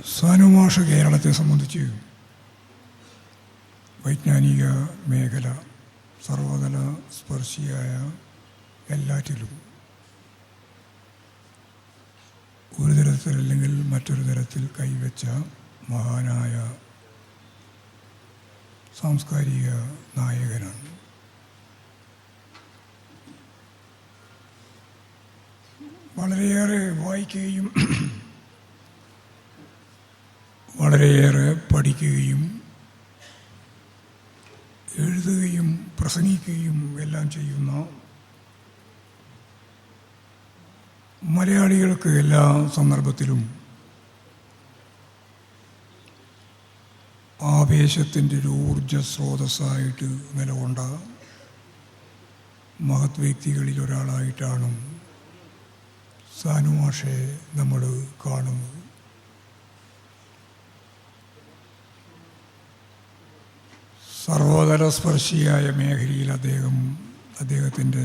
സാനുമാഷ കേരളത്തെ സംബന്ധിച്ച് വൈജ്ഞാനിക മേഖല സർവതല സ്പർശിയായ എല്ലാറ്റിലും ഒരു തരത്തിൽ അല്ലെങ്കിൽ മറ്റൊരു തരത്തിൽ കൈവച്ച മഹാനായ സാംസ്കാരിക നായകനാണ്. വളരെയേറെ വായിക്കുകയും വളരെയേറെ പഠിക്കുകയും എഴുതുകയും പ്രസംഗിക്കുകയും എല്ലാം ചെയ്യുന്ന മലയാളികൾക്ക് എല്ലാ സന്ദർഭത്തിലും ആവേശത്തിന്റെ ഒരു ഊർജ സ്രോതസ്സായിട്ട് നിലകൊണ്ട മഹത് വ്യക്തികളിലൊരാളായിട്ടാണ് സാനുമാഷെ നമ്മൾ കാണുന്നത്. സർവതല സ്പർശിയായ മേഖലയിൽ അദ്ദേഹം അദ്ദേഹത്തിന്റെ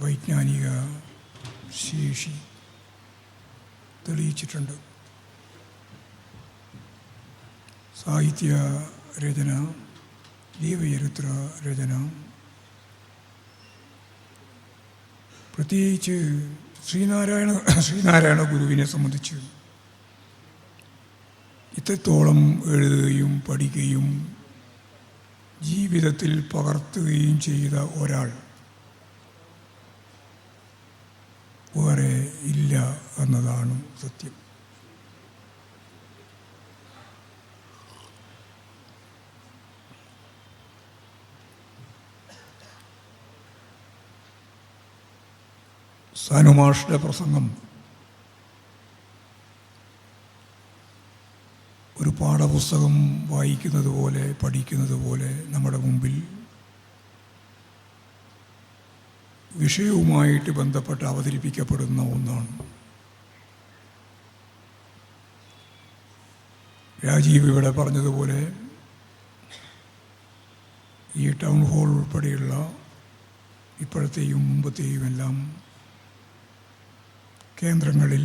വൈജ്ഞാനിക ശേഷി തെളിയിച്ചിട്ടുണ്ട്. സാഹിത്യ രചന ജീവചരിത്ര രചന പ്രത്യേകിച്ച് ശ്രീനാരായണ ശ്രീനാരായണ ഗുരുവിനെ സംബന്ധിച്ച് ഇത്രത്തോളം എഴുതുകയും പഠിക്കുകയും ജീവിതത്തിൽ പകർത്തുകയും ചെയ്ത ഒരാൾ വേറെ ഇല്ല എന്നതാണ് സത്യം. സാനുമാഷിന്റെ പ്രസംഗം പാഠപുസ്തകം വായിക്കുന്നത് പോലെ പഠിക്കുന്നത് പോലെ നമ്മുടെ മുമ്പിൽ വിഷയവുമായിട്ട് ബന്ധപ്പെട്ട് അവതരിപ്പിക്കപ്പെടുന്ന ഒന്നാണ്. രാജീവ് ഇവിടെ പറഞ്ഞതുപോലെ ഈ ടൗൺ ഹാൾ ഉൾപ്പെടെയുള്ള ഇപ്പോഴത്തെയും മുമ്പത്തെയും എല്ലാം കേന്ദ്രങ്ങളിൽ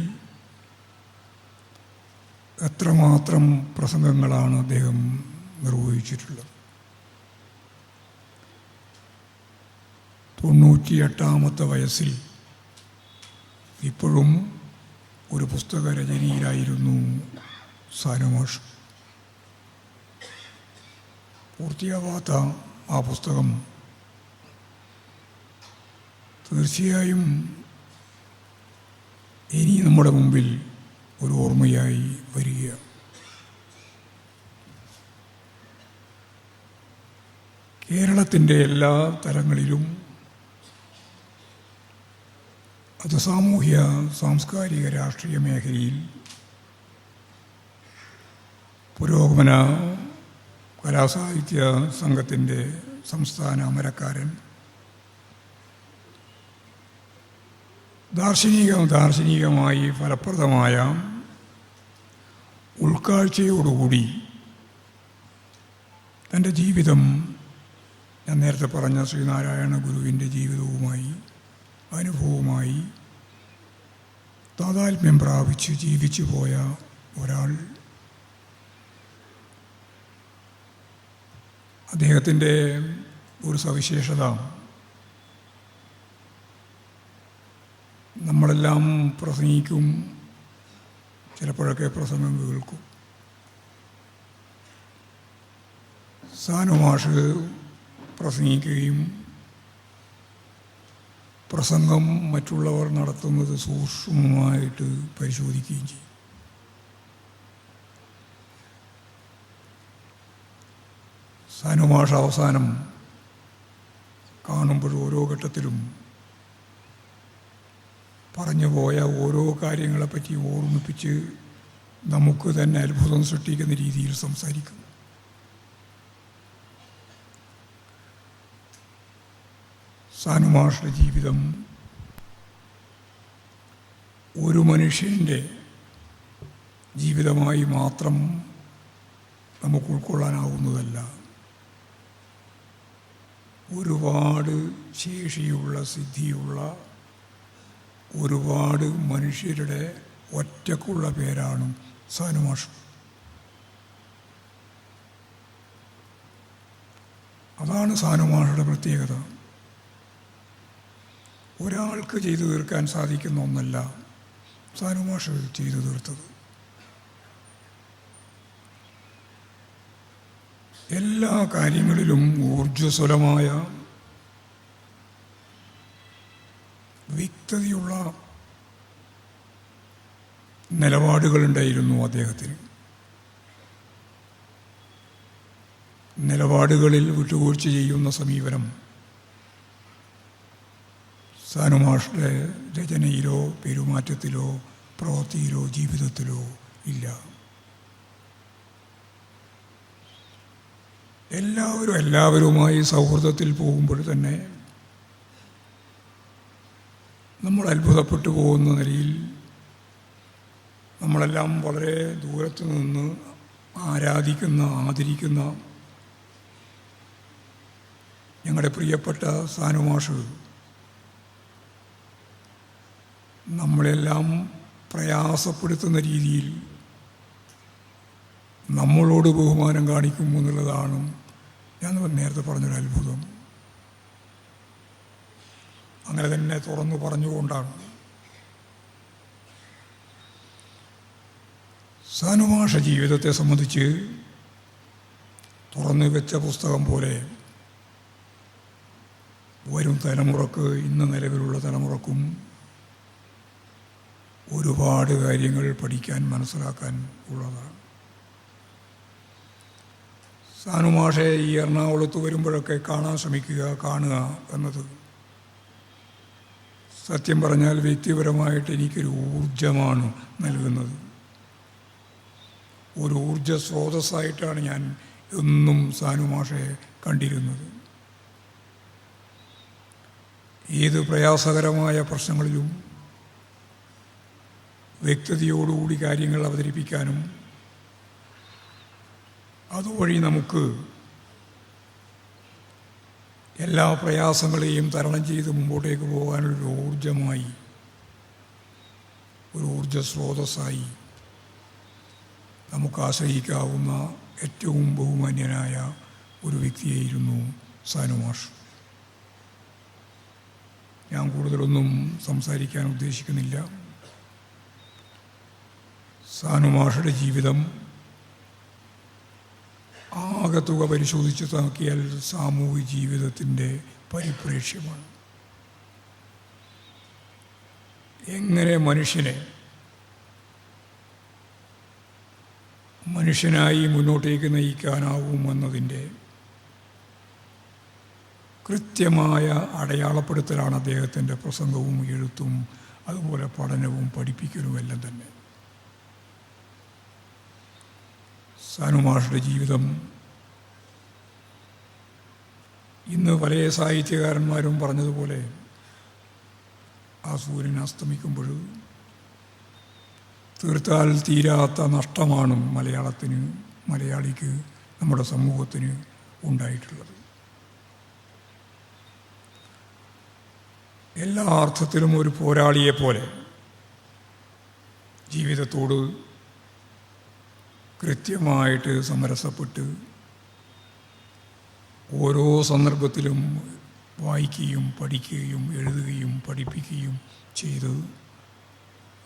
എത്രമാത്രം പ്രസംഗങ്ങളാണ് അദ്ദേഹം നിർവഹിച്ചിട്ടുള്ളത്? തൊണ്ണൂറ്റിയെട്ടാമത്തെ വയസ്സിൽ ഇപ്പോഴും ഒരു പുസ്തക രചനയിലായിരുന്നു സാനുമോഷ്. പൂർത്തിയാവാത്ത ആ പുസ്തകം തീർച്ചയായും ഇനി നമ്മുടെ മുമ്പിൽ ഒരു ഓർമ്മയായി വരിക. കേരളത്തിന്റെ എല്ലാ തലങ്ങളിലും അത് സാമൂഹ്യ സാംസ്കാരിക രാഷ്ട്രീയ മേഖലയിൽ പുരോഗമന കലാസാഹിത്യ സംഘത്തിന്റെ സംസ്ഥാന അമരക്കാരൻ ദാർശനിക ദാർശനികമായി ഫലപ്രദമായ ഉൾക്കാഴ്ചയോടുകൂടി തന്റെ ജീവിതം ഞാൻ നേരത്തെ പറഞ്ഞ ശ്രീനാരായണ ഗുരുവിന്റെ ജീവിതവുമായി അനുഭവവുമായി താതാത്മ്യം പ്രാപിച്ച് ജീവിച്ചു പോയ ഒരാൾ. അദ്ദേഹത്തിന്റെ ഒരു സവിശേഷത നമ്മളെല്ലാം പ്രസംഗിക്കും ചിലപ്പോഴൊക്കെ പ്രസംഗം കേൾക്കും. സാനുമാഷ് പ്രസംഗിക്കുകയും പ്രസംഗം മറ്റുള്ളവർ നടത്തുന്നത് സൂക്ഷ്മമായിട്ട് പരിശോധിക്കുകയും ചെയ്യും. സാനുമാഷ അവസാനം കാണുമ്പോൾ ഓരോ ഘട്ടത്തിലും പറഞ്ഞു പോയ ഓരോ കാര്യങ്ങളെപ്പറ്റി ഓർമ്മിപ്പിച്ച് നമുക്ക് തന്നെ അത്ഭുതം സൃഷ്ടിക്കുന്ന രീതിയിൽ സംസാരിക്കുന്നു. സാനുമാഷയുടെ ജീവിതം ഒരു മനുഷ്യന്റെ ജീവിതമായി മാത്രം നമുക്ക് ഉൾക്കൊള്ളാനാവുന്നതല്ല. ഒരുപാട് ശേഷിയുള്ള സിദ്ധിയുള്ള ഒരുപാട് മനുഷ്യരുടെ ഒറ്റക്കുള്ള പേരാണ് സനുമോഷം. അതാണ് സാനുമാഷയുടെ പ്രത്യേകത. ഒരാൾക്ക് ചെയ്തു തീർക്കാൻ സാധിക്കുന്ന ഒന്നല്ല സാനുമാഷ ചെയ്തു തീർത്തത്. എല്ലാ കാര്യങ്ങളിലും ഊർജസ്വലമായ വ്യക്തതയുള്ള നിലപാടുകളുണ്ടായിരുന്നു അദ്ദേഹത്തിന്. നിലപാടുകളിൽ വിട്ടുവീഴ്ച ചെയ്യുന്ന സമീപനം സാനുമാഷയുടെ രചനയിലോ പെരുമാറ്റത്തിലോ പ്രവൃത്തിയിലോ ജീവിതത്തിലോ ഇല്ല. എല്ലാവരും എല്ലാവരുമായി സൗഹൃദത്തിൽ പോകുമ്പോൾ തന്നെ നമ്മൾ അത്ഭുതപ്പെട്ടു പോകുന്ന നിലയിൽ നമ്മളെല്ലാം വളരെ ദൂരത്ത് നിന്ന് ആരാധിക്കുന്ന ആദരിക്കുന്ന ഞങ്ങളുടെ പ്രിയപ്പെട്ട സാനുമാഷ് നമ്മളെല്ലാം പ്രയാസപ്പെടുത്തുന്ന രീതിയിൽ നമ്മളോട് ബഹുമാനം കാണിക്കും എന്നുള്ളതാണ് ഞാൻ നേരത്തെ പറഞ്ഞൊരു അത്ഭുതം അങ്ങനെ തന്നെ തുറന്നു പറഞ്ഞുകൊണ്ടാണ്. സാനുഭാഷ ജീവിതത്തെ സംബന്ധിച്ച് തുറന്നു വെച്ച പുസ്തകം പോലെ വരും തലമുറയ്ക്ക് ഇന്ന് നിലവിലുള്ള തലമുറക്കും ഒരുപാട് കാര്യങ്ങൾ പഠിക്കാൻ മനസ്സിലാക്കാൻ ഉള്ളതാണ്. സാനുമാഷെ ഈ എറണാകുളത്ത് വരുമ്പോഴൊക്കെ കാണാൻ ശ്രമിക്കുക കാണുക എന്നത് സത്യം പറഞ്ഞാൽ വ്യക്തിപരമായിട്ട് എനിക്കൊരു ഊർജമാണ് നൽകുന്നത്. ഒരു ഊർജ സ്രോതസ്സായിട്ടാണ് ഞാൻ എന്നും സാനുമാഷയെ കണ്ടിരുന്നത്. ഏത് പ്രയാസകരമായ പ്രശ്നങ്ങളിലും വ്യക്തതയോടുകൂടി കാര്യങ്ങൾ അവതരിപ്പിക്കാനും അതുവഴി നമുക്ക് എല്ലാ പ്രയാസങ്ങളെയും തരണം ചെയ്ത് മുമ്പോട്ടേക്ക് പോകാനൊരു ഊർജമായി ഒരു ഊർജസ്രോതസ്സായി നമുക്ക് ആശ്രയിക്കാവുന്ന ഏറ്റവും ബഹുമാന്യനായ ഒരു വ്യക്തിയായിരുന്നു സാനുമാഷ് ഞാൻ കൂടുതലൊന്നും സംസാരിക്കാൻ ഉദ്ദേശിക്കുന്നില്ല. സാനുമാഷയുടെ ജീവിതം ആകത്തുക പരിശോധിച്ച് നോക്കിയാൽ സാമൂഹിക ജീവിതത്തിന്റെ പരിപ്രേക്ഷ്യമാണ്. എങ്ങനെ മനുഷ്യനെ മനുഷ്യനായി മുന്നോട്ടേക്ക് നയിക്കാനാവുമെന്നതിന്റെ കൃത്യമായ അടയാളപ്പെടുത്തലാണ് അദ്ദേഹത്തിന്റെ പ്രസംഗവും എഴുത്തും അതുപോലെ പഠനവും പഠിപ്പിക്കലും എല്ലാം തന്നെ. സാനുമാഷയുടെ ജീവിതം. ഇന്ന് പല സാഹിത്യകാരന്മാരും പറഞ്ഞതുപോലെ ആ സൂര്യൻ അസ്തമിക്കുമ്പോൾ തീർത്താൽ തീരാത്ത നഷ്ടമാണ് മലയാളത്തിന് മലയാളിക്ക് നമ്മുടെ സമൂഹത്തിന് ഉണ്ടായിട്ടുള്ളത്. എല്ലാ അർത്ഥത്തിലും ഒരു പോരാളിയെ പോലെ ജീവിതത്തോട് കൃത്യമായിട്ട് സമരസപ്പെട്ട് ഓരോ സന്ദർഭത്തിലും വായിക്കുകയും പഠിക്കുകയും എഴുതുകയും പഠിപ്പിക്കുകയും ചെയ്ത്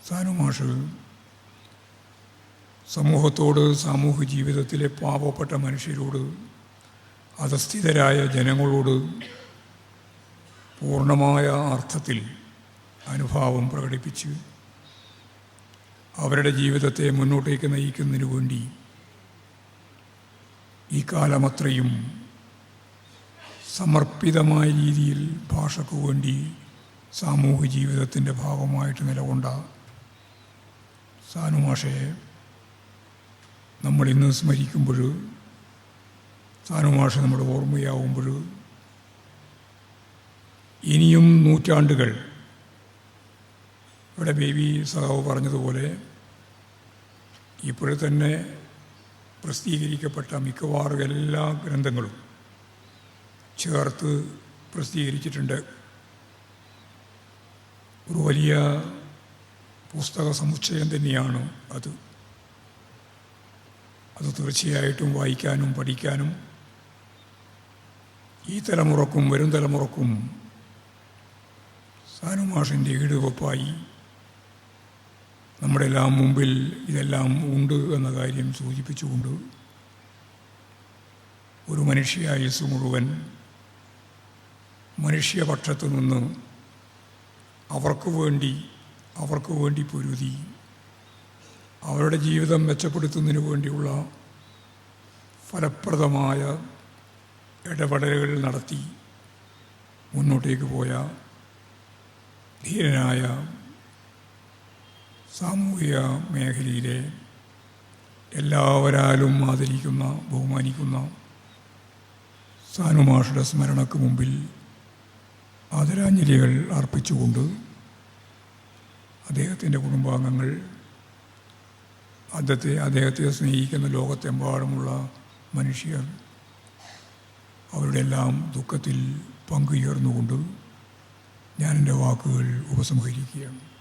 സാനുമാഷ് സമൂഹത്തോട് സാമൂഹ്യ ജീവിതത്തിലെ പാവപ്പെട്ട മനുഷ്യരോട് അധസ്ഥിതരായ ജനങ്ങളോട് പൂർണമായ അർത്ഥത്തിൽ അനുഭാവം പ്രകടിപ്പിച്ച് അവരുടെ ജീവിതത്തെ മുന്നോട്ടേക്ക് നയിക്കുന്നതിന് വേണ്ടി ഈ കാലമത്രയും സമർപ്പിതമായ രീതിയിൽ ഭാഷയ്ക്ക് വേണ്ടി സാമൂഹ്യ ജീവിതത്തിന്റെ ഭാഗമായിട്ട് നിലകൊണ്ട സാനുമാഷയെ നമ്മളിന്ന് സ്മരിക്കുമ്പോൾ സാനുമാഷ നമ്മുടെ ഓർമ്മയാവുമ്പോൾ ഇനിയും നൂറ്റാണ്ടുകൾ ഇവിടെ ബേബി സഹാവ് പറഞ്ഞതുപോലെ ഇപ്പോഴെ തന്നെ പ്രസിദ്ധീകരിക്കപ്പെട്ട മിക്കവാറും എല്ലാ ഗ്രന്ഥങ്ങളും ചേർത്ത് പ്രസിദ്ധീകരിച്ചിട്ടുണ്ട്. ഒരു വലിയ പുസ്തക സമുച്ചയം തന്നെയാണ് അത്. അത് തീർച്ചയായിട്ടും വായിക്കാനും പഠിക്കാനും ഈ തലമുറക്കും വരും തലമുറക്കും സാനുമാഷിന്റെ ഈടുവപ്പായി നമ്മുടെ എല്ലാം മുമ്പിൽ ഇതെല്ലാം ഉണ്ട് എന്ന കാര്യം സൂചിപ്പിച്ചുകൊണ്ട് ഒരു മനുഷ്യായുസ് മുഴുവൻ മനുഷ്യപക്ഷത്തു നിന്ന് അവർക്ക് വേണ്ടി അവർക്ക് വേണ്ടി പൊരുതി അവരുടെ ജീവിതം മെച്ചപ്പെടുത്തുന്നതിന് വേണ്ടിയുള്ള ഫലപ്രദമായ ഇടപെടലുകൾ നടത്തി മുന്നോട്ടേക്ക് പോയ ധീരനായ സാമൂഹിക മേഖലയിലെ എല്ലാവരാലും ആദരിക്കുന്ന ബഹുമാനിക്കുന്ന സാനുമാഷയുടെ സ്മരണക്ക് മുമ്പിൽ ആദരാഞ്ജലികൾ അർപ്പിച്ചുകൊണ്ട് അദ്ദേഹത്തിന്റെ കുടുംബാംഗങ്ങൾ അദ്ദേഹത്തെ അദ്ദേഹത്തെ സ്നേഹിക്കുന്ന ലോകത്തെമ്പാടുമുള്ള മനുഷ്യർ അവരുടെ എല്ലാം ദുഃഖത്തിൽ പങ്കുചേർന്നുകൊണ്ട് ഞാൻ എന്റെ വാക്കുകൾ ഉപസംഹരിക്കുകയാണ്.